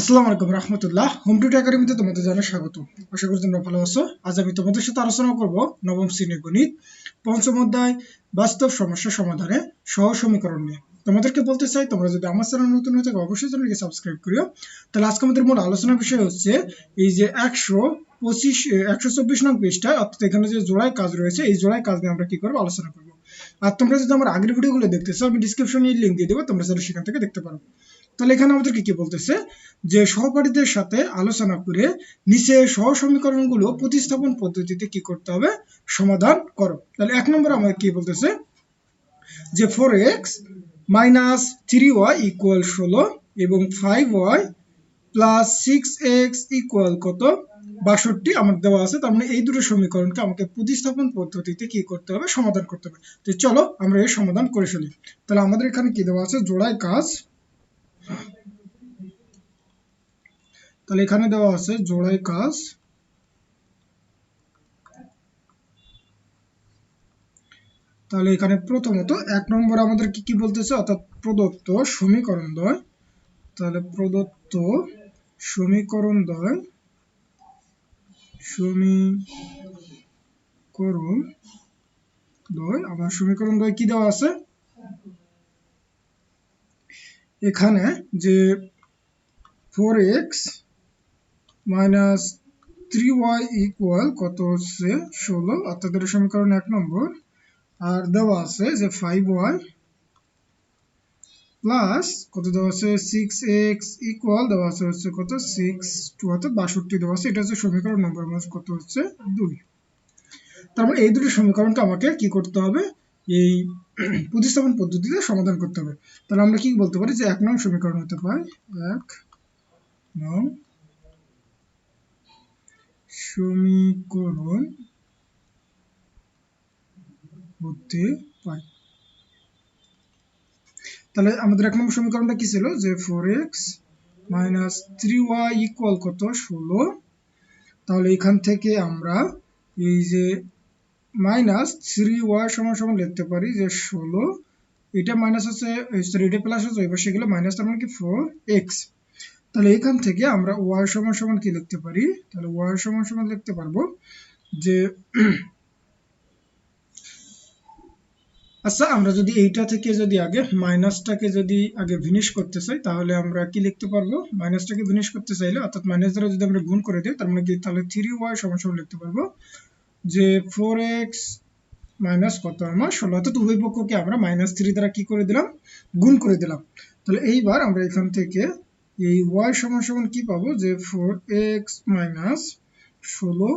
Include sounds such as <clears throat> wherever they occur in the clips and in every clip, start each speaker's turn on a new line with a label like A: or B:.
A: আসসালামু আলাইকুম রহমতুল্লাহ। Home two একাডেমিতে তোমাদের জানাই স্বাগত। আশা করি তোমরা ভালো আছো। আজ আমি তোমাদের সাথে আলোচনা করব নবম শ্রেণির গণিত, পঞ্চম অধ্যায়, বাস্তব সমস্যা সমাধানে সহ সমীকরণ নিয়ে। তোমাদেরকে বলতে চাই, তোমরা যদি আমার চ্যানেল নতুন হয়ে থাকো, অবশ্যই চ্যানেলকে সাবস্ক্রাইব করিও। তাহলে আজকে আমাদের মূল আলোচনার বিষয় হচ্ছে এই যে একশো পঁচিশ একশো চব্বিশ নং পৃষ্ঠায় অর্থাৎ এখানে যে জোড়ায় কাজ রয়েছে, এই জোড়ায় কাজ নিয়ে আমরা কি করব? আলোচনা করব। আর তোমরা যদি আমার আগের ভিডিওগুলো দেখতে চাও, আমি ডিসক্রিপশনে লিঙ্ক দিয়ে দেবো, তোমরা সেটা সেখান থেকে দেখতে পারো। তাহলে এখানে আমাদেরকে কি বলতেছে? যে সহপাঠীদের সাথে আলোচনা করে নিচে সহ সমীকরণগুলো প্রতিস্থাপন পদ্ধতিতে কি করতে হবে? সমাধান করো। তাহলে এক নম্বর আমাদের কি বলতেছে? যে four X minus three Y equal ষোলো এবং five Y plus six X equal কত? বাষট্টি আমার দেওয়া আছে। তার মানে এই দুটো সমীকরণকে আমাকে প্রতিস্থাপন পদ্ধতিতে কি করতে হবে? সমাধান করতে হবে। তো চলো আমরা এই সমাধান করে ফেলি। তাহলে আমাদের এখানে কি দেওয়া আছে? জোড়ায় কাজ তাহলে এখানে দেওয়া আছে জোড়ায় কাজ। তাহলে এখানে প্রথমত এক নম্বর আমাদের কি কি বলতেছে? অর্থাৎ প্রদত্ত সমীকরণ দ্বয় তাহলে প্রদত্ত সমীকরণ দ্বয় সমীকরণ দ্বয় আমার সমীকরণ দ্বয় কি দেওয়া আছে? এখানে যে four X minus three Y equal কত হচ্ছে ষোলো? অর্থাৎ এটা সমীকরণ এক নম্বর। আর দেওয়া আছে যে ফাইভ ওয়াই প্লাস কত দেওয়া আছে? সিক্স এক্স ইকুয়াল দেওয়া আছে হচ্ছে কত? সিক্স টু অর্থাৎ বাষট্টি দেওয়া আছে। এটা হচ্ছে সমীকরণ নম্বর মাস কত হচ্ছে? দুই। তার মানে এই দুটো সমীকরণটা আমাকে কি করতে হবে? এই <clears throat> প্রতিস্থাপন পদ্ধতিতে সমাধান করতে হবে। তাহলে আমরা কি বলতে পারি যে এক নং সমীকরণ হতে পারে এক নং সমীকরণ হতে পারে। তাহলে আমাদের এক নম্বর সমীকরণটা কি ছিল? যে four X minus three Y equal কত? ষোলো। তাহলে এখান থেকে আমরা এই যে মাইনাস থ্রি ওয়াই সমান সমান লিখতে পারি যে ষোলো, এটা মাইনাস আছে সরি এটা প্লাস আছে ওই পাশে গেলে মাইনাস তার মানে কি? ফোর এক্স তাহলে এখান থেকে আমরা ওয়াই সমান সমান কি লিখতে পারি? তাহলে ওয়াই সমান সমান লিখতে পারব যে আচ্ছা আমরা যদি এইটা থেকে যদি আগে মাইনাসটাকে যদি আগে ভিনিশ করতে চাই, তাহলে আমরা কি লিখতে পারব? মাইনাসটাকে ভিনিশ করতে চাইলে, অর্থাৎ মাইনাস দ্বারা যদি আমরা গুণ করে দিই, তার মানে কি? তাহলে থ্রি ওয়াই সমান সমান লিখতে পারব। যে ফোর এক্স মাইনাস কত আমার? ষোলো। অর্থাৎ উভয় পক্ষকে আমরা মাইনাস থ্রি দ্বারা কি করে দিলাম? গুণ করে দিলাম। তাহলে এইবার আমরা এখান থেকে এই ওয়াই সমান সমান কি পাবো? যে ফোর এক্স মাইনাস ষোলো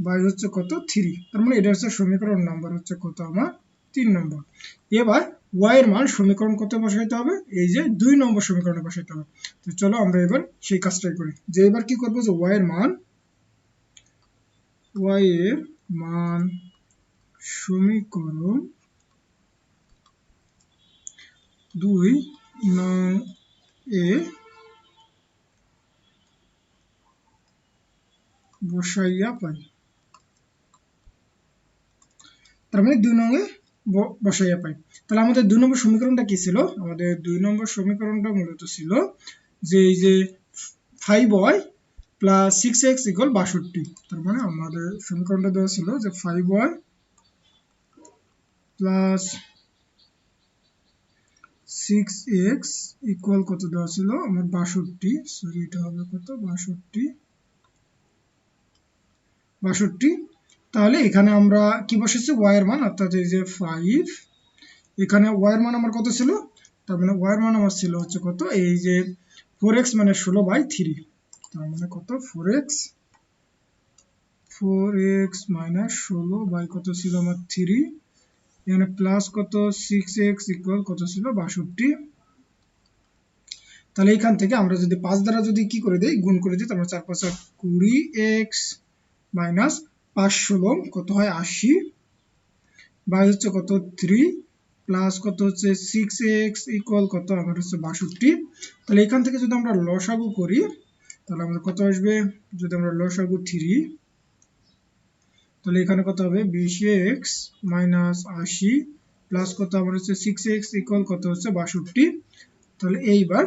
A: বাই হচ্ছে কত? থ্রি তার মানে এটা হচ্ছে সমীকরণ নাম্বার হচ্ছে কত আমার? তিন নম্বর এবার ওয়াই এর মান সমীকরণ কত বসাইতে হবে? এই যে দুই নম্বর সমীকরণে বসাইতে হবে। তো চলো আমরা এবার সেই কাজটাই করি। যে এবার কি করব? যে ওয়াই এর মান ওয়াই এর মান সমীকরণ দুই নং এ বসাইয়া পাই। তার মানে দুই নং এ বসাইয়া পাই। তাহলে আমাদের দুই নম্বর সমীকরণটা কি ছিল? আমাদের দুই নম্বর সমীকরণটা মূলত ছিল যে এই যে five Y plus six X equal বাষট্টি। তার মানে আমাদের সমীকরণটা দেওয়া ছিল যে five Y plus six X equal কত দেওয়া ছিল? আমার বাষট্টি। সরি এটা হবে কত? বাষট্টি। বাষট্টি। তাহলে এখানে আমরা কি বসেছি? ওয়াই এর মান, অর্থাৎ এই যে ফাইভ এখানে ওয়াই এর মান আমার কত ছিল? তার মানে ওয়াই এর মান আমার ছিল হচ্ছে কত? এই যে ফোর এক্স মানে ষোলো বাই থ্রি তার মানে কত? Four X four X minus ষোলো বাই কত ছিল আমার থ্রি এখানে প্লাস কত? সিক্স এক্স ইকুয়াল কত ছিল? বাষট্টি। তাহলে এখান থেকে আমরা যদি পাঁচ দ্বারা যদি কি করে দিই? গুণ করে দিই তাহলে চার পাঁচ কুড়ি এক্স মাইনাস পাঁচ ষোলো, কত হয়? আশি। বাই হচ্ছে কত? থ্রি প্লাস কত হচ্ছে? সিক্স এক্স ইকুয়াল কত? আমার হচ্ছে বাষট্টি। তাহলে এখান থেকে যদি আমরা লসাগু করি তাহলে আমাদের কত আসবে? যদি আমরা লসাগু থ্রি, তাহলে এখানে কত হবে? বিশ এক্স মাইনাস আশি প্লাস কত? আমার হচ্ছে সিক্স এক্স ইকুয়াল কত হচ্ছে? বাষট্টি। তাহলে এইবার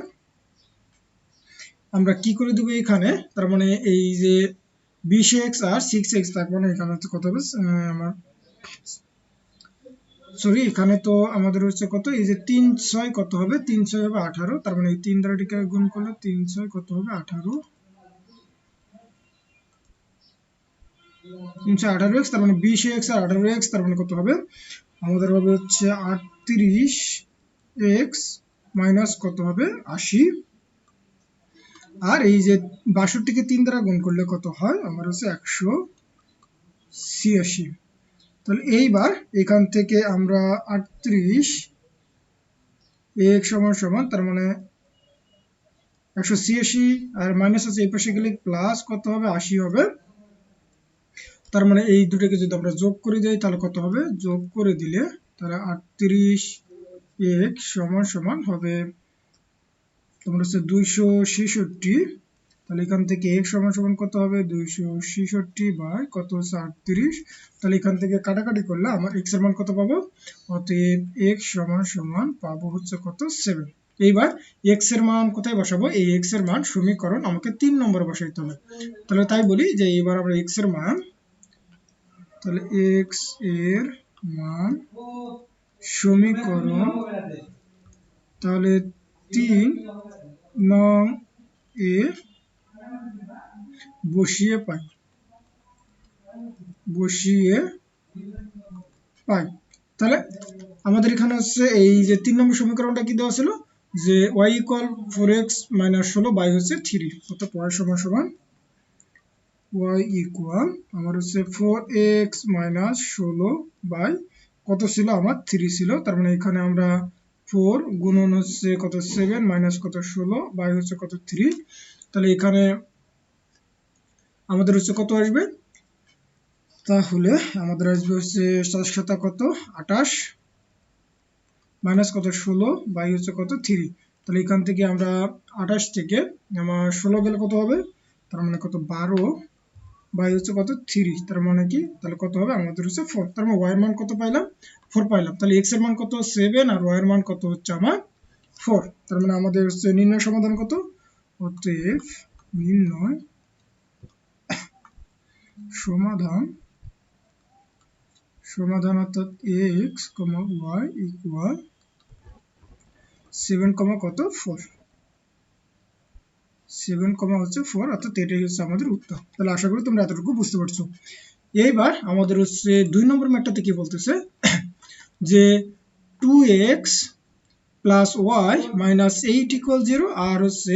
A: আমরা কি করে দেবো এখানে? তার মানে এই যে বিশ এক্স আর সিক্স এক্স, তার মানে এখানে হচ্ছে কত হবে? আমার সরি, এখানে তো আমাদের হচ্ছে কত? এই যে তিন ছয় কত হবে? তিন ছয় হবে আঠারো। তার মানে এই তিন দ্বারা এটিকে গুণ করলে তিন ছয় কত হবে? আঠারো। তিনশো আঠারো এক্স, তার মানে এক্স আর আঠারো এক্স, তার মানে কত হবে? আমাদের হবে হচ্ছে আটত্রিশ এক্স মাইনাস কত হবে? আশি। আর এই যে বাষট্টিকে তিন গুণ করলে কত হয়? আমার হচ্ছে একশো ছিয়াশি। তাহলে এইবার এখান থেকে আমরা আটত্রিশ, এক সমান সমান, তার মানে একশো ছিয়াশি, আর মাইনাস আছে এই পাশে গেলে প্লাস কত হবে? আশি হবে। তার মানে এই দুটোকে যদি আমরা যোগ করে দিই, তাহলে কত হবে? যোগ করে দিলে তাহলে আটত্রিশ, এক সমান সমান হবে। তোমার হচ্ছে দুইশো ছেষট্টি। তাহলে এখান থেকে এক সমান সমান কত হবে? দুইশো ছেষট্টি বাই কত হচ্ছে আটত্রিশ? তাহলে এখান থেকে কাটাকাটি করলে আমার এক্সের মান কত পাবো? অতএব এক্স সমান সমান পাবো হচ্ছে কত? সেভেন এইবার এক্সের মান কোথায় বসাবো? এই এক্সের মান সমীকরণ আমাকে তিন নম্বরে বসাইতে হবে। তাহলে তাই বলি যে এবার আমরা এক্সের মান, তাহলে এক্সের মান সমীকরণ, তাহলে তিন নং এ বসিয়ে পাই। বসিয়ে পাই। তাহলে আমাদের এখানে হচ্ছে এই যে তিন নম্বর সমীকরণটা কি দেওয়া ছিল? যে Y equal four X minus ষোলো বাই হচ্ছে থ্রি অর্থাৎ ওয়াই সমান সমান ওয়াই ইকুয়াল আমার হচ্ছে ফোর এক্স মাইনাস ষোলো বাই কত ছিল? আমার থ্রি ছিল। তার মানে এখানে আমরা ফোর গুণন হচ্ছে কত? সেভেন মাইনাস কত? ষোলো বাই হচ্ছে কত? থ্রি তাহলে এখানে আমাদের হচ্ছে কত আসবে? তাহলে আমাদের আসবে হচ্ছে সাত সাতা কত? আঠাশ, মাইনাস কত? ষোলো, বাই হচ্ছে কত? থ্রি। তাহলে এখান থেকে আমরা আঠাশ থেকে আমার ষোলো গেলে কত হবে? তার মানে কত? বারো, বাই হচ্ছে কত? থ্রি। তার মানে কি? তাহলে কত হবে? আমাদের হচ্ছে ফোর। তার মানে ওয়াই এর মান কত পাইলাম? ফোর পাইলাম। তাহলে এক্সের মান কত? সেভেন আর ওয়াই এর মান কত হচ্ছে? আমার ফোর তার মানে আমাদের হচ্ছে নির্ণয় সমাধান কত? অতএব নির্ণয় সমাধান। সমাধান অর্থাৎ X Y equal seven comma কত? ফোর সেভেন কমা হচ্ছে ফোর অর্থাৎ এটাই হচ্ছে আমাদের উত্তর। তাহলে আশা করি তোমরা এতটুকু বুঝতে পারছ। এইবার আমাদের হচ্ছে দুই নম্বর ম্যাটটাতে কি বলতেছে? যে two X plus Y minus eight equal zero আর হচ্ছে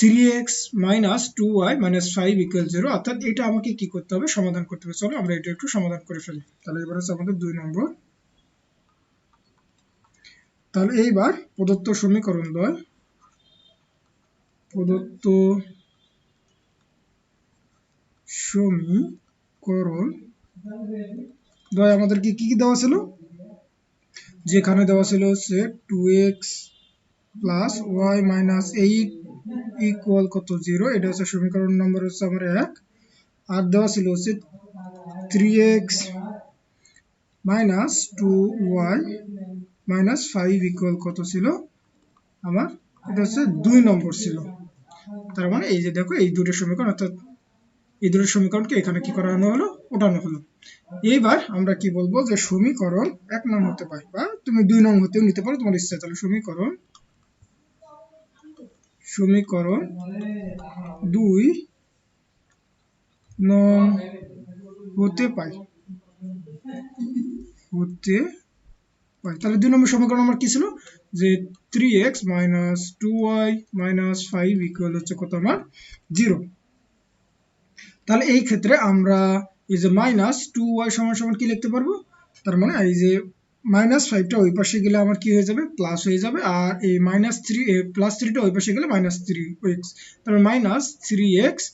A: three X minus two Y minus five equal zero অর্থাৎ এটা আমাকে কি করতে হবে? সমাধান করতে হবে। চলো আমরা এটা একটু সমাধান করে ফেলি। তাহলে এবার হচ্ছে আমাদের দুই নম্বর। তাহলে এইবার প্রদত্ত সমীকরণ দ্বয় প্রদত্ত সমীকরণ দ্বয় আমাদেরকে কি কি দেওয়া ছিল? যেখানে দেওয়া ছিল হচ্ছে two X plus Y minus eight equal কত? জিরো এটা হচ্ছে সমীকরণ নম্বর হচ্ছে আমার এক। আর দেওয়া ছিল হচ্ছে three X minus two Y minus five equal কত ছিল? আমার এটা হচ্ছে দুই নম্বর ছিল। তার মানে এই যে দেখো, এই দুটো সমীকরণ, অর্থাৎ এই দুটো সমীকরণকে এখানে কি করানো হলো? ওঠানো হলো। এইবার আমরা কি বলব যে সমীকরণ এক নং হতে পারে, বা তুমি দুই নং হতেও নিতে পারো তোমার ইচ্ছা, তাহলে সমীকরণ সমীকরণ দুই নং হতে পাই হতে পাই তাহলে দুই নম্বর সমীকরণ আমার কি ছিল? যে three X minus two Y minus five equal হচ্ছে কত আমার? জিরো তাহলে এই ক্ষেত্রে আমরা এই যে মাইনাস টু ওয়াই সমান সমান কি লিখতে পারব? তার মানে এই যে মাইনাস ফাইভটা ওই পাশে গেলে আমার কি হয়ে যাবে? প্লাস হয়ে যাবে। আর এই মাইনাস থ্রি প্লাস থ্রিটা ওই পাশে গেলে মাইনাস থ্রি এক্স তারপরে মাইনাস থ্রি এক্স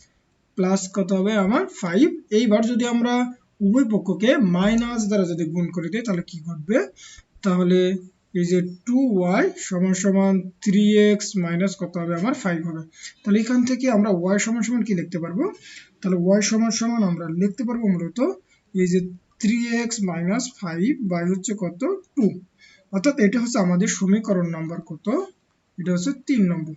A: প্লাস কত হবে আমার ফাইভ এইবার যদি আমরা উভয় পক্ষকে মাইনাস দ্বারা যদি গুণ করে দিই, তাহলে কি ঘটবে? তাহলে এই যে টু ওয়াই সমান সমান থ্রি এক্স মাইনাস কত হবে আমার ফাইভ হবে। তাহলে এখান থেকে আমরা ওয়াই সমান সমান কি লিখতে পারব? তাহলে ওয়াই সমান সমান আমরা লিখতে পারব মূলত এই যে three X minus five by হচ্ছে কত টু অর্থাৎ এটা হচ্ছে আমাদের সমীকরণ নাম্বার কত? এটা হচ্ছে তিন নম্বর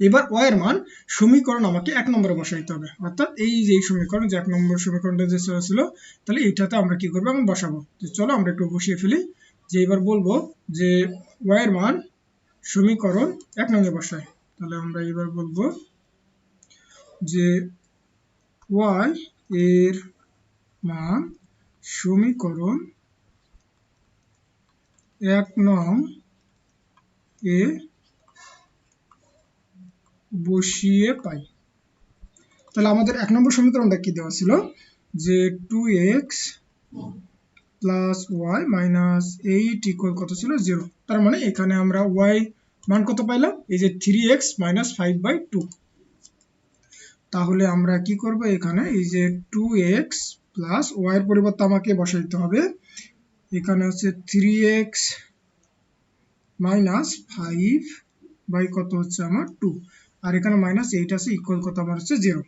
A: এবার ওয়াই এর মান, সমীকরণ আমাকে এক নম্বরে বসাইতে হবে। অর্থাৎ এই যে সমীকরণ, যে এক নম্বর সমীকরণটা যে ছিল তাহলে এইটাতে আমরা কি করব? আমি বসাবো। তো চলো আমরা একটু বসিয়ে ফেলি। যে এবার বলব যে ওয়াই এর মান সমীকরণ এক নম্বরে বসাই। তাহলে আমরা এবার বলব যে ওয়াই এর মান সমীকরণ এক নং এ বসিয়ে পাই। তাহলে আমাদের এক নম্বর সমীকরণটা কি দেওয়া ছিল? যে two X plus Y minus eight equal কত ছিল? জিরো তার মানে এখানে আমরা ওয়াই মান কত পাইলাম? এই যে three X minus five by two তাহলে আমরা কি করব এখানে? এই যে টু এক্স প্লাস ওয়াইয়ের পরিবর্তে আমাকে বসাইতে হবে। এখানে হচ্ছে three X minus five by কত হচ্ছে আমার টু আর এখানে মাইনাস এইট আছে ইকুয়াল কত আমার হচ্ছে জিরো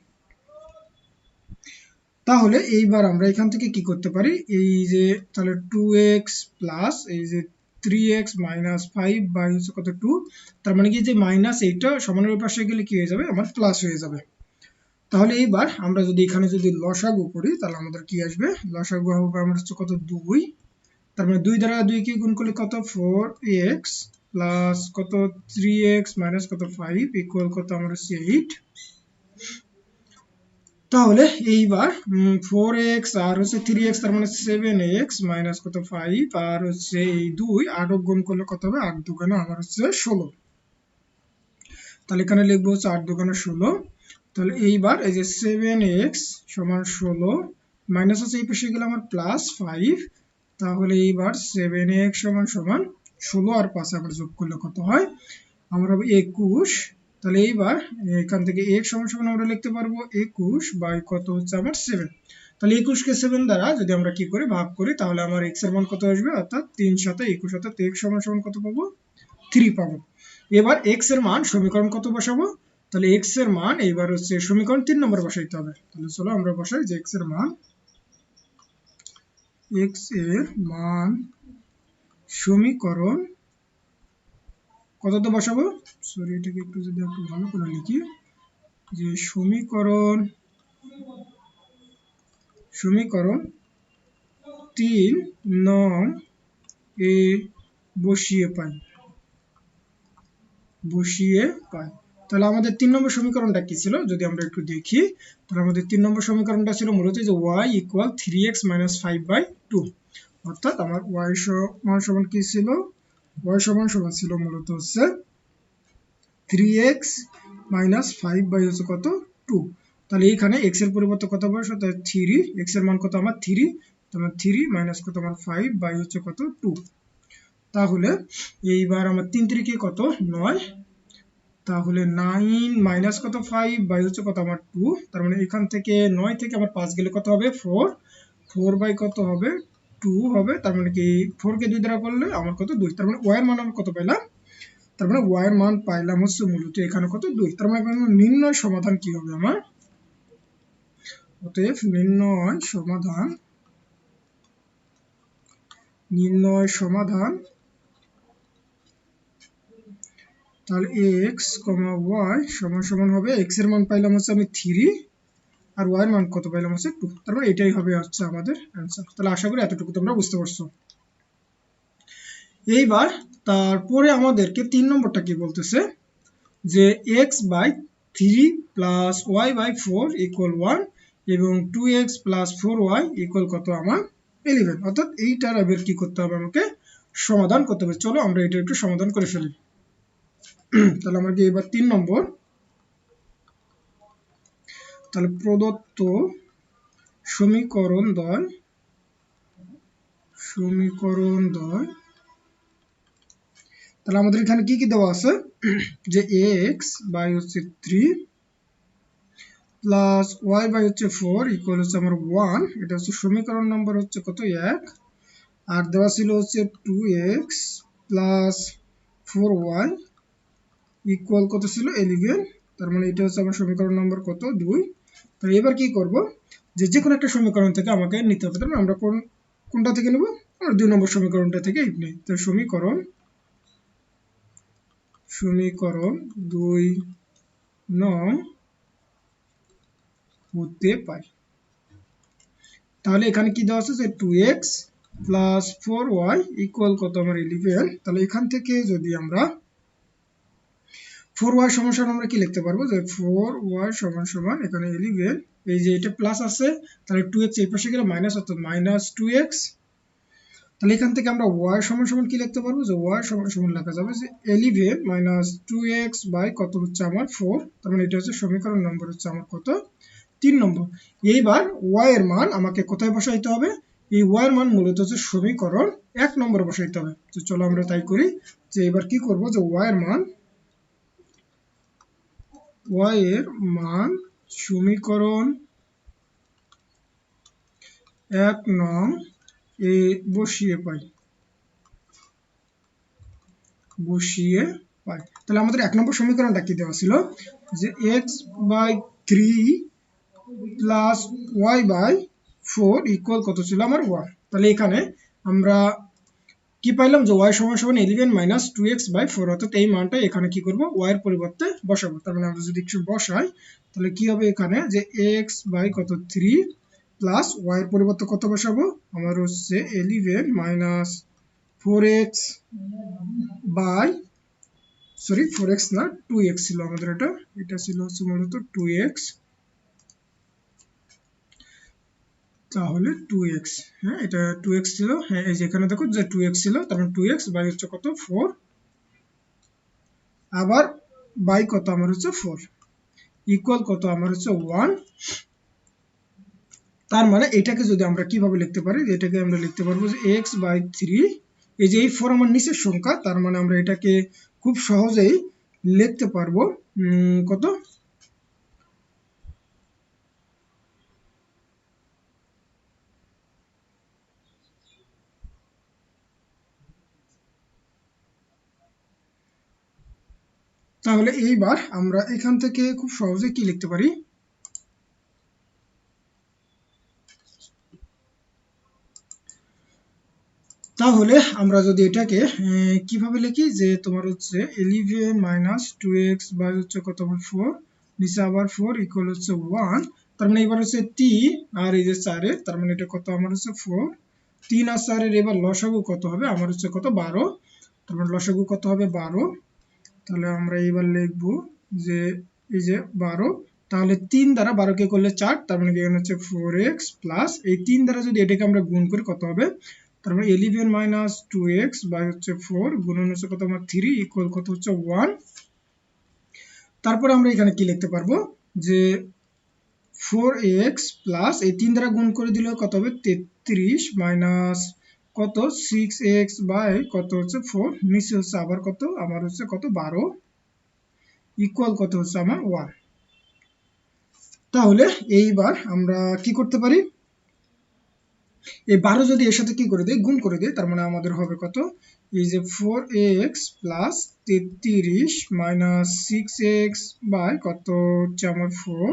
A: তাহলে এইবার আমরা এখান থেকে কি করতে পারি? এই যে তাহলে টু এক্স প্লাস এই যে three X minus five by হচ্ছে কত টু তার মানে কি যে মাইনাস এইটা সমানের পাশে গেলে কি হয়ে যাবে? আমার প্লাস হয়ে যাবে। তাহলে এইবার আমরা যদি এখানে যদি লসাগু করি, তাহলে আমাদের কি আসবে? লসাগু হবে আমার হচ্ছে কত? দুই। তার মানে দুই দ্বারা দুই কি গুণ করলে কত? ফোর এক্স প্লাস কত? থ্রি এক্স মাইনাস কত? ফাইভ ইকুয়াল কত? আমার হচ্ছে এইট। তাহলে এইবার ফোর এক্স আর হচ্ছে থ্রি এক্স, তার মানে সেভেন এক্স মাইনাস কত? ফাইভ আর হচ্ছে এই দুই আট গুণ করলে কত হবে? আট দোকানে আমার হচ্ছে ষোলো। তাহলে এখানে লিখব হচ্ছে আট দোকানে ষোলো। তাহলে এইবার এই যে সেভেন এক্স সমান ষোলো মাইনাস হচ্ছে এই পাশে গেলে আমার প্লাস ফাইভ তাহলে এইবার সেভেন এক্স সমান সমান ষোলো আর পাঁচ আবার যোগ করলে কত হয়? আমরা হবে একুশ, তাহলে এইবার এখান থেকে এক সমান সমান আমরা লিখতে পারব একুশ বাই কত হচ্ছে আমার সেভেন তাহলে একুশকে সেভেন দ্বারা যদি আমরা কি করি, ভাগ করি, তাহলে আমার এক্সের মান কত আসবে? অর্থাৎ তিন সাথে একুশ, অর্থাৎ এক্স সমান সমান কত পাবো? থ্রি পাবো। এবার এক্সের মান সমীকরণ কত বসাবো? তাহলে এক্সের মান এইবার হচ্ছে সমীকরণ তিন নম্বর বসাইতে হবে। তাহলে চলো আমরা বসাই যে এক্সের মান এক্সের মান সমীকরণ কততে বসাবো? সরি এটাকে একটু যদি একটু ভালো করে লিখি। যে সমীকরণ সমীকরণ তিন নং এ বসিয়ে পাই। বসিয়ে পাই। তাহলে আমাদের তিন নম্বর সমীকরণটা কি ছিল? যদি আমরা একটু দেখি, তাহলে আমাদের তিন নম্বর সমীকরণটা ছিল মূলত যে Y equal three X minus five by two অর্থাৎ আমার ওয়াই সমান সমান কি ছিল? ওয়াই সমান সমান ছিল মূলত হচ্ছে three X minus five by হচ্ছে কত? টু তাহলে এইখানে এক্সের পরিবর্তে কত বসে তাহলে থ্রি এক্সের মান কত? আমার থ্রি তোমার থ্রি মাইনাস কত? আমার ফাইভ বাই হচ্ছে কত? টু তাহলে এইবার আমার তিন তিরিকে কত? নয়. তাহলে নাইন মাইনাস কত ফাইভ বাই হচ্ছে কত আমার টু তার মানে এখান থেকে নয় থেকে আমার পাঁচ গেলে কত হবে? ফোর ফোর বাই কত হবে? টু হবে। তার মানে কি ফোর কে দুই দ্বারা করলে আমার কত দুই। তার মানে ওয়ার মান আমি কত পেলাম তার মানে ওয়ার মান পাইলাম হচ্ছে মূলত এখানে কত দুই। তার মানে নির্ণয় সমাধান কি হবে আমার? অতএব নির্ণয় সমাধান নির্ণয় সমাধান তাহলে এক্স কমা ওয়াই সমান সমান হবে এক্সের মান পাইলাম হচ্ছে আমি থ্রি আর ওয়াই এর মান কত পাইলাম হচ্ছে টু তারপর মানে এটাই হবে হচ্ছে আমাদের অ্যান্সার তাহলে আশা করি এতটুকু তোমরা বুঝতে পারছ। এইবার তারপরে আমাদেরকে তিন নম্বরটা কি বলতেছে? যে X by three plus Y by four equal one এবং two X plus four Y equal কত আমার ইলেভেন অর্থাৎ এইটার এবার কি করতে হবে আমাকে? সমাধান করতে হবে। চলো আমরা এটা একটু সমাধান করে ফেলি। তাহলে আমরা কি এবার তিন নম্বর? তাহলে প্রদত্ত সমীকরণ দ্বয় সমীকরণ দ্বয় তাহলে আমাদের এখানে কি কি দেওয়া আছে? যে এক্স বাই হচ্ছে থ্রি প্লাস ওয়াই বাই হচ্ছে ফোর ইকুয়াল হচ্ছে আমার ওয়ান এটা হচ্ছে সমীকরণ নম্বর হচ্ছে কত? এক। আর দেওয়া ছিল হচ্ছে two x plus four y equal কত ছিল? এলিভেন তার মানে এটা হচ্ছে আমার সমীকরণ নম্বর কত? দুই। তো এবার কি করব? যে যে কোনো একটা সমীকরণ থেকে আমাকে নিতে হবে। তাহলে আমরা কোন, কোনটা থেকে নেব? আমরা দুই নম্বর সমীকরণটা থেকে নেই। তো সমীকরণ সমীকরণ দুই নং হতে পাই তাহলে এখানে কি দেওয়া আছে? যে two x plus four y equal কত? আমার ইলেভেন তাহলে এখান থেকে যদি আমরা ফোর ওয়াই সমান সমান আমরা কি লিখতে পারব? যে ফোর ওয়াই সমান সমান এখানে ইলেভেন এই যে এটা প্লাস আছে, তাহলে টু এক্স এই পাশে গেলে মাইনাস অর্থাৎ মাইনাস টু এক্স তাহলে এখান থেকে আমরা ওয়াই সমান সমান কি লিখতে পারব? যে ওয়াই সমান সমান লেখা যাবে যে eleven minus two x by কত হচ্ছে আমার ফোর তার মানে এটা হচ্ছে সমীকরণ নম্বর হচ্ছে আমার কত? তিন নম্বর। এইবার ওয়াই এর মান আমাকে কোথায় বসাইতে হবে? এই ওয়াই এর মান মূলত হচ্ছে সমীকরণ এক নম্বর বসাইতে হবে। তো চলো আমরা তাই করি। যে এবার কি করব? যে ওয়াই এর মান ওয়াই এর মান সমীকরণ এক নং এ বসিয়ে পাই। বসিয়ে পাই। তাহলে আমাদের এক নম্বর সমীকরণটা কি দেওয়া ছিল? যে x by three plus y by four equal কত ছিল? আমার ওয়ান তাহলে এখানে আমরা কি পাইলাম যে ওয়াই সমান সমান eleven minus two x by four অর্থাৎ এই মানটা এখানে কি করব? ওয়াই এর পরিবর্তে বসাবো। তার মানে আমরা যদি একটু বসাই, তাহলে কি হবে এখানে? যে এক্স বাই কত? থ্রি প্লাস ওয়াই এর পরিবর্তে কত বসাবো? আমার হচ্ছে eleven minus four x by sorry four x না টু এক্স ছিল আমাদের এটা। এটা ছিল হচ্ছে মূলত টু এক্স তাহলে টু এক্স হ্যাঁ এটা টু এক্স ছিল হ্যাঁ এই যে এখানে দেখো যে টু এক্স ছিল তার টু এক্স বাই হচ্ছে কত? ফোর আবার বাই কত? আমার হচ্ছে ফোর ইকুয়াল কত? আমার হচ্ছে ওয়ান তার মানে এটাকে যদি আমরা কীভাবে লিখতে পারি? এটাকে আমরা লিখতে পারব যে এক্স বাই থ্রি এই যে এই ফোর আমার নিচের সংখ্যা, তার মানে আমরা এটাকে খুব সহজেই লিখতে পারব কত? তাহলে এইবার আমরা এখান থেকে খুব সহজে কি লিখতে পারি? তাহলে আমরা যদি এটাকে কীভাবে লিখি? যে তোমার হচ্ছে eleven minus two x by হচ্ছে কত ফোর। নিচে আবার ফোর ইকুয়াল হচ্ছে ওয়ান। তার মানে এবার হচ্ছে তিন আর এই যে চারের তার মানে এটা কত? আমার হচ্ছে ফোর। তিন আর চারের এবার লসাগু কত হবে? আমার হচ্ছে কত? বারো। তার মানে লসাগু কত হবে? বারো। তাহলে আমরা এইবার লিখব যে, এই যে বারো, তাহলে তিন দ্বারা বারোকে করলে চার, তার মানে এখানে হচ্ছে ফোর এক্স প্লাস এই তিন দ্বারা যদি এটাকে আমরা গুণ করি, কত হবে? তার মানে eleven minus two x by হচ্ছে ফোর গুণন হচ্ছে কত? আমার থ্রি ইকুয়াল কত হচ্ছে ওয়ান তারপর আমরা এখানে কি লিখতে পারব? যে ফোর এক্স প্লাস এই তিন দ্বারা গুণ করে দিলে কত হবে? তেত্রিশ মাইনাস কত? সিক্স এক্স বাই কত হচ্ছে ফোর নিচে হচ্ছে আবার কত? আমার হচ্ছে কত? বারো। ইকুয়াল কত হচ্ছে? আমার ওয়ান তাহলে এইবার আমরা কি করতে পারি? এই বারো যদি এর সাথে কি করে দেয় গুণ করে দেয় তার মানে আমাদের হবে কত? এই যে ফোর এক্স প্লাস তেত্রিশ মাইনাস সিক্স এক্স বাই কত হচ্ছে? আমার ফোর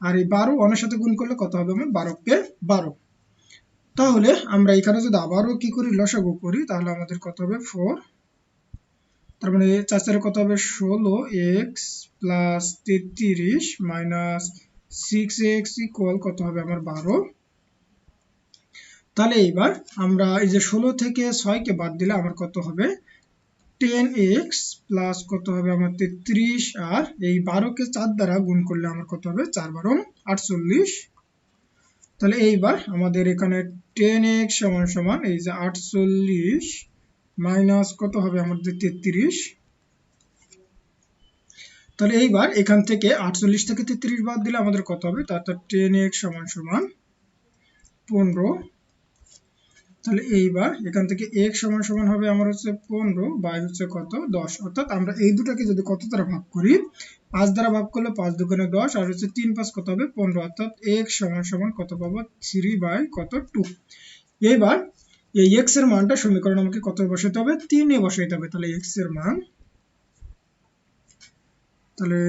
A: আর এই বারো অনেক সাথে গুণ করলে কত হবে? আমার বারোকে বারো। তাহলে আমরা এখানে যদি আবারও কি করি, লসাগু করি, তাহলে আমাদের কত হবে? ফোর তার মানে চার চারে কত হবে? ষোলো এক্স প্লাস তেত্রিশ মাইনাস সিক্স এক্স ইকুয়াল কত হবে আমার বারো? তাহলে এইবার আমরা এই যে ষোলো থেকে ছয়কে বাদ দিলে আমার কত হবে? টেন এক্স প্লাস কত হবে আমার তেত্রিশ? আর এই বারোকে চার দ্বারা গুণ করলে আমার কত হবে? চার বারো, আটচল্লিশ। তাহলে এইবার আমাদের এখানে টেন এক্স সমান সমান এই যে আটচল্লিশ মাইনাস কত হবে আমাদের তেত্রিশ? তাহলে এইবার এখান থেকে আটচল্লিশ থেকে তেত্রিশ বাদ দিলে আমাদের কত হবে? তার টেন এক্স সমান সমান পনেরো। তাহলে এইবার এখান থেকে এক সমান সমান হবে আমার হচ্ছে পনেরো, বাই হচ্ছে কত? দশ। অর্থাৎ আমরা এই দুটাকে যদি কত দ্বারা ভাগ করি পাঁচ দ্বারা ভাগ করলে পাঁচ দোকানে দশ, আর হচ্ছে তিন পাঁচ কত হবে? পনেরো। অর্থাৎ এক সমান সমান কত পাবো? থ্রি বাই কত? টু। এইবার এই এক্সের মানটা সমীকরণ আমাকে কত বসাতে হবে? তিনে বসাইতে হবে। তাহলে এক্সের মান, তাহলে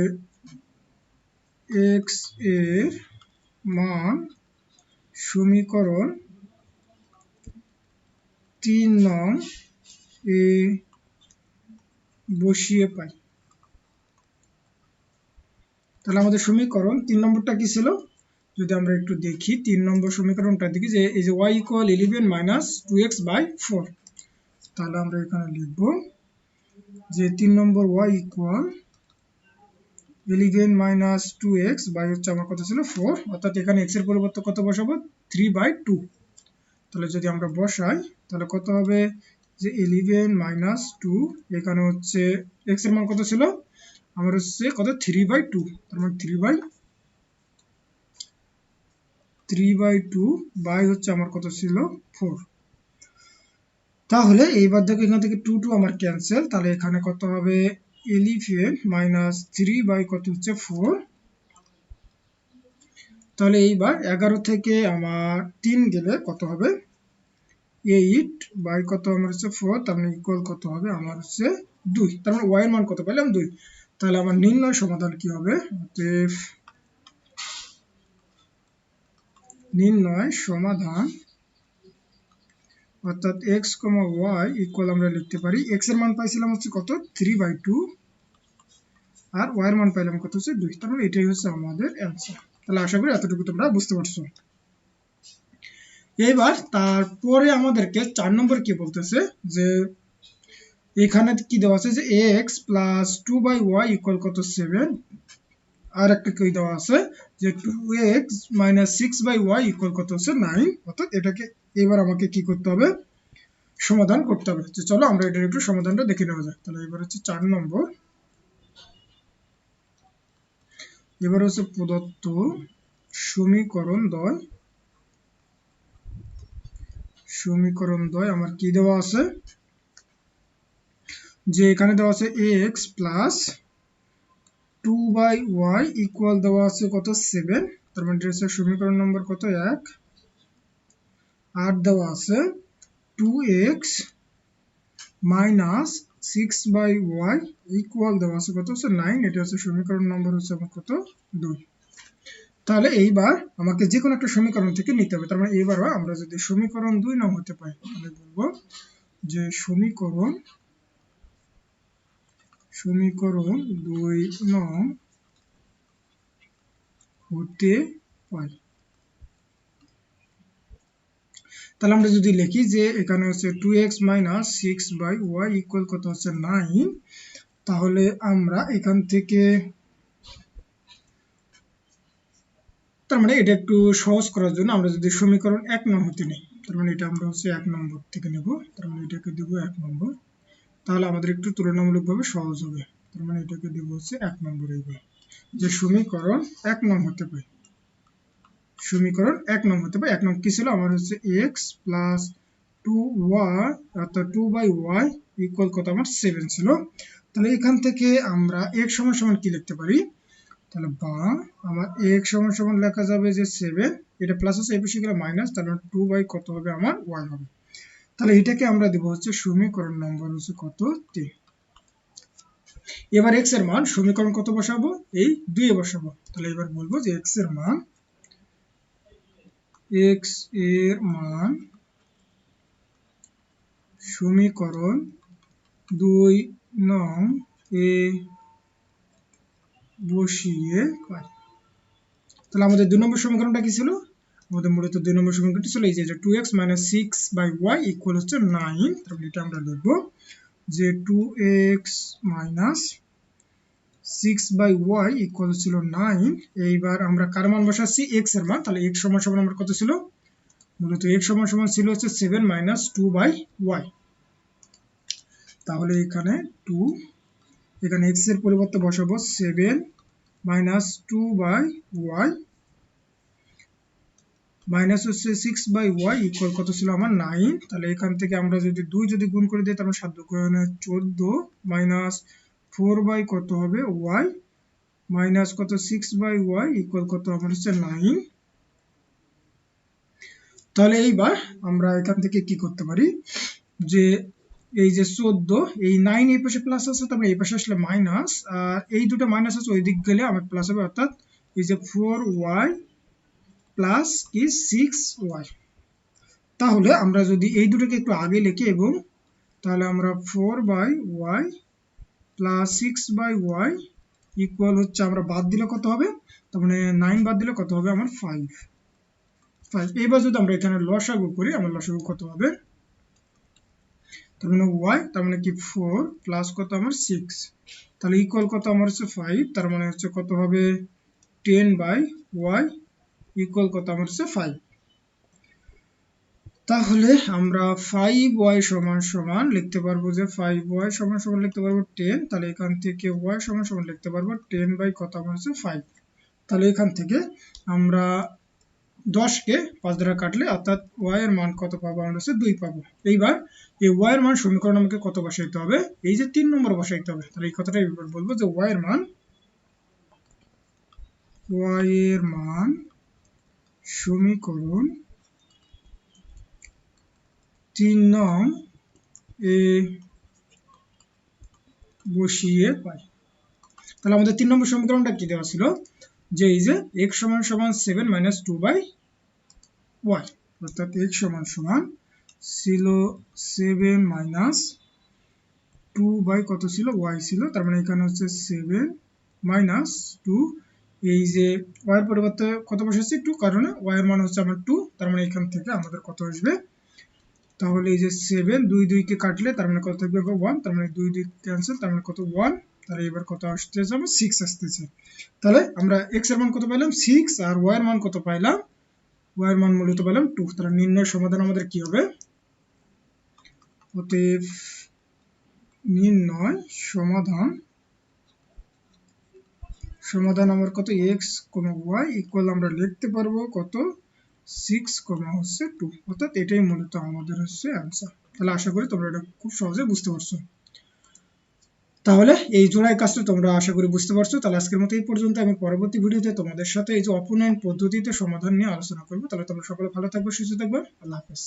A: এক্সের মান সমীকরণ তিন নং এ বসিয়ে পাই। তাহলে আমাদের সমীকরণ তিন নম্বরটা কি ছিল? যদি আমরা একটু দেখি, তিন নম্বর সমীকরণটা দেখি যে এই যে y equal eleven minus two x by four তাহলে আমরা এখানে লিখব যে তিন নম্বর y equal eleven minus two x by হচ্ছে আমার কত ছিল? ফোর অর্থাৎ এখানে এক্সের পরিবর্তে কত বসাবো? থ্রি বাই টু তাহলে যদি আমরা বসাই, তাহলে কত হবে? যে ইলেভেন মাইনাস টু এখানে হচ্ছে এক্সের মান কত ছিল? আমার হচ্ছে কত থ্রি বাই টু তার মানে three by three by two by হচ্ছে আমার কত ছিল ফোর তাহলে এইবার দেখো এখান থেকে টু টু আমার ক্যান্সেল তাহলে এখানে কত হবে ইলেভেন মাইনাস থ্রি বাই কত হচ্ছে ফোর তাহলে এইবার এগারো থেকে আমার তিন গেলে কত হবে এইট বাই কত আমার হচ্ছে ফোর তার মানে ইকুয়াল কত হবে আমার হচ্ছে দুই তার মানে ওয়াই এর মান কত পেলাম দুই তাহলে আমার নির্ণয় সমাধান কি হবে? অতএব নির্ণয় সমাধান, অর্থাৎ এক্স কমা ওয়াই ইকুয়াল আমরা লিখতে পারি। এক্সের মান পাইছিলাম হচ্ছে কত? থ্রি বাই টু আর ওয়াই এর মান পাইলাম কত হচ্ছে দুই। তার মানে এটাই হচ্ছে আমাদের অ্যান্সার তাহলে আশা করি এতটুকু তোমরা বুঝতে পারছ। এবার তারপরে আমাদেরকে চার নম্বর কি বলতেছে? যে এখানে কি দেওয়া আছে যে x plus two by y equal কত? সেভেন আর একটা কি দেওয়া আছে যে two x minus six by y equal কত হচ্ছে? নাইন অর্থাৎ এটাকে এবার আমাকে কি করতে হবে? সমাধান করতে হবে। যে চলো আমরা এটার একটু সমাধানটা দেখে নেওয়া যায় তাহলে এবার হচ্ছে চার নম্বর। এবার হচ্ছে প্রদত্ত সমীকরণ দয়। সমীকরণ দয় আমার কি দেওয়া আছে? যে এখানে দেওয়া আছে x plus two by y equal দেওয়া আছে কত? সেভেন তার মানে সমীকরণ নম্বর কত? এক। আর দেওয়া আছে two x minus six by y equal দেওয়া আছে কত? হচ্ছে নাইন এটা হচ্ছে সমীকরণ নম্বর হচ্ছে আমার কত? দুই। তাহলে এইবার আমাকে যে কোনো একটা সমীকরণ থেকে নিতে হবে। তার মানে এইবারও আমরা যদি সমীকরণ দুই নং হতে পাই তাহলে বলব যে সমীকরণ সমীকরণ দুই নং হতে পারে। তাহলে আমরা যদি লিখি যে এখানে হচ্ছে two x minus six by y equal কত হচ্ছে নাইন তাহলে আমরা এখান থেকে তার মানে এটা একটু সহজ করার জন্য আমরা যদি সমীকরণ এক নং হতে নেই, তার মানে এটা আমরা হচ্ছে এক নম্বর থেকে নেব, তার মানে এটাকে দেবো এক নম্বর। তাহলে আমাদের একটু তুলনামূলকভাবে সহজ হবে। তার মানে এটাকে দেবো হচ্ছে এক নম্বর এইবার। যে সমীকরণ এক নং হতে পারে। সমীকরণ এক নং হতে পারে। এক নং কি ছিল? আমার হচ্ছে এক্স প্লাস টু ওয়াই অর্থাৎ টু বাই ওয়াই ইকুয়াল কত? আমার সেভেন ছিল। তাহলে এখান থেকে আমরা এক সমান সমান কি লিখতে পারি? তাহলে বা আমার এক সমান সমান লেখা যাবে যে সেভেন এটা প্লাস আছে বেশি গেলে মাইনাস তাহলে টু বাই কত হবে? আমার ওয়াই হবে। তাহলে এটাকে আমরা দেবো হচ্ছে সমীকরণ নম্বর হচ্ছে কত? তিন। এবার এক্সের মান, সমীকরণ কত বসাবো? এই দুই বসাবো। তাহলে এবার বলব যে এক্সের মান এক্সের মান সমীকরণ দুই নং এ বসিয়ে তাহলে আমাদের দুই নম্বর সমীকরণটা কি ছিল? আমাদের মূলত দুই নম্বর সমীকরণটি ছিল এই যে two x minus six by y equal হচ্ছে নাইন তাহলে এটা আমরা লিখব যে two x minus six by y equal ছিল নাইন এইবার আমরা কার মান বসাচ্ছি? এক্সের মান। তাহলে এক্স সমান সমান আমার কত ছিল? মূলত এক্স সমান সমান ছিল হচ্ছে seven minus two by y তাহলে এখানে টু এখানে এক্সের পরিবর্তে বসাবো seven minus two by y minus হচ্ছে সিক্স বাই ওয়াই ইকুয়াল কত ছিল আমার নাইন তাহলে এখান থেকে আমরা যদি দুই যদি গুণ করে দিই, তাহলে সাত গুণে চোদ্দ মাইনাস ফোর বাই কত হবে? ওয়াই মাইনাস কত? সিক্স বাই ওয়াই ইকুয়াল কত? আমার হচ্ছে নাইন তাহলে এইবার আমরা এখান থেকে কি করতে পারি? যে এই যে চোদ্দ, এই নাইন এই পাশে প্লাস আছে, তারপরে এই পাশে আসলে মাইনাস আর এই দুটো মাইনাস আছে ওই দিক গেলে আমার প্লাস হবে, অর্থাৎ এই যে ফোর ওয়াই প্লাস কি সিক্স ওয়াই তাহলে আমরা যদি এই দুটোকে একটু আগে লিখি এবং তাহলে আমরা four by y plus six by y equal হচ্ছে আমরা বাদ দিলে কত হবে? তার মানে নাইন বাদ দিলে কত হবে আমার ফাইভ ফাইভ এবার যদি আমরা এখানে লসাগু করি, আমার লসাগু কত হবে? তার মানে ওয়াই তার মানে কি ফোর প্লাস কত আমার সিক্স তাহলে ইকুয়াল কত আমার হচ্ছে ফাইভ তার মানে হচ্ছে কত হবে? টেন বাই ওয়াই ইকুয়াল কত আমার হচ্ছে ফাইভ তাহলে আমরা ফাইভ ওয়াই সমান সমান লিখতে পারব যে ফাইভ ওয়াই সমান সমান লিখতে পারব টেন তাহলে এখান থেকে ওয়াই সমান সমান লিখতে পারব টেন বাই কত আমার হচ্ছে ফাইভ তাহলে এখান থেকে আমরা দশকে পাঁচ দ্বারা কাটলে অর্থাৎ ওয়াই এর মান কত পাবো? আমরা হচ্ছে দুই পাবো। এইবার এই ওয়াই এর মান সমীকরণ আমাকে কত বসাইতে হবে? এই যে তিন নম্বর বসাইতে হবে। তাহলে এই কথাটা এবার বলব যে ওয়াই এর মান ওয়াই এর মান সমীকরণ তিন নং এ বসিয়ে পাই। তাহলে আমাদের তিন নম্বর সমীকরণটা কি দেওয়া ছিল? যে এই যে x সমান সমান seven minus two by y অর্থাৎ x সমান সমান ছিল সেভেন মাইনাস টু বাই কত ছিল? ওয়াই ছিল, তার মানে এখানে হচ্ছে সেভেন মাইনাস টু এই যে ওয়াই পরিবর্তে কত বসেছি টু কারণে ওয়াই মান হচ্ছে আমার টু তার মানে এখান থেকে আমাদের কত আসবে? তাহলে এই যে সেভেন দুই দুইকে কাটলে তার মানে কত থাকবে? ওয়ান তার মানে দুই দুই ক্যান্সেল তার মানে কত? ওয়ান তাহলে এবার কত আসতেছে আমার? সিক্স আসতেছে। তাহলে আমরা এক্সের মান কত পাইলাম? সিক্স আর ওয়াই মান কত পাইলাম? ওয়াই মান মূলত পাইলাম টু তাহলে নির্ণয় সমাধান আমাদের কি হবে? অতএব নির্ণয় সমাধান সমাধান আমার কত? এক্স কমা ওয়াই ইকুয়াল আমরা লিখতে পারব কত? সিক্স কমা হচ্ছে টু অর্থাৎ এটাই মূলত আমাদের হচ্ছে অ্যান্সার তাহলে আশা করি তোমরা এটা খুব সহজে বুঝতে পারছ। তাহলে এই জোড়াই কাজটা তোমরা আশা করি বুঝতে পারছ। তাহলে আজকের মতো এই পর্যন্ত। আমি পরবর্তী ভিডিওতে তোমাদের সাথে এই যে অপনয়ন পদ্ধতিতে সমাধান নিয়ে আলোচনা করব। তাহলে তোমরা সকলে ভালো থাকবে, সুস্থ থাকবে। আল্লাহ হাফেজ।